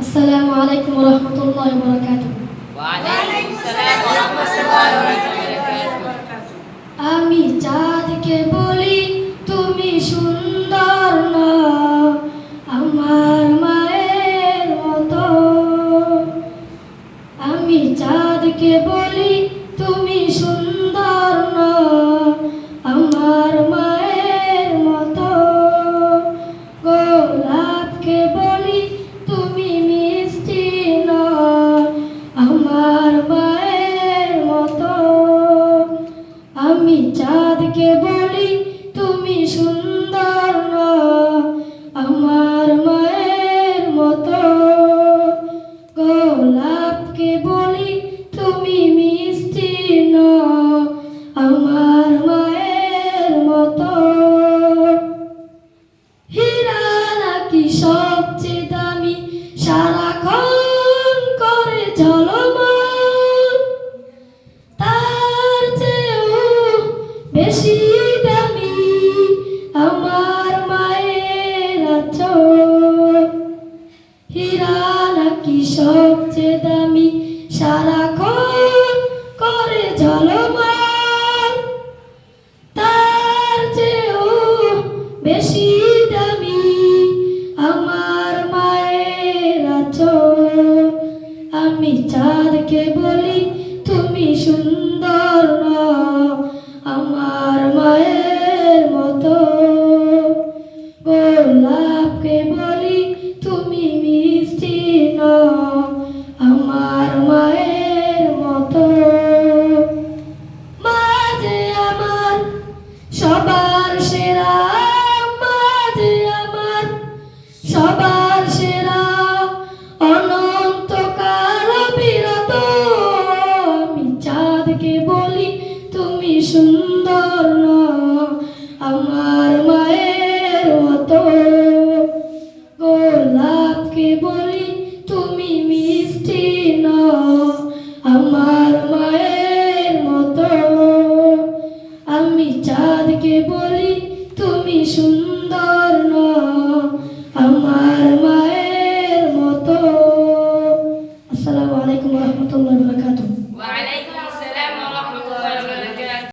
আসসালামু আলাইকুম রহমতুল্লাহ বরকাত আমি চাঁদকে বলি, তুমি সুন্দর আমার মায়ের মতো। আমি চাঁদকে বলি সবচেয়ে দামি? সারা করে জলমান তার চেয়েও বেশি দামি। জয়ের মতো। গোলাপকে বলি তুমি মিষ্টি ন আমার মায়ের মতো। মাঝে আমার সবার সেরা, মাঝে আমার সবার আমি চাঁদকে বলি তুমি সুন্দর ন আমার মায়ের মতো। আসসালামু আলাইকুম রহমতুল্লাহ বারাকাতুহু।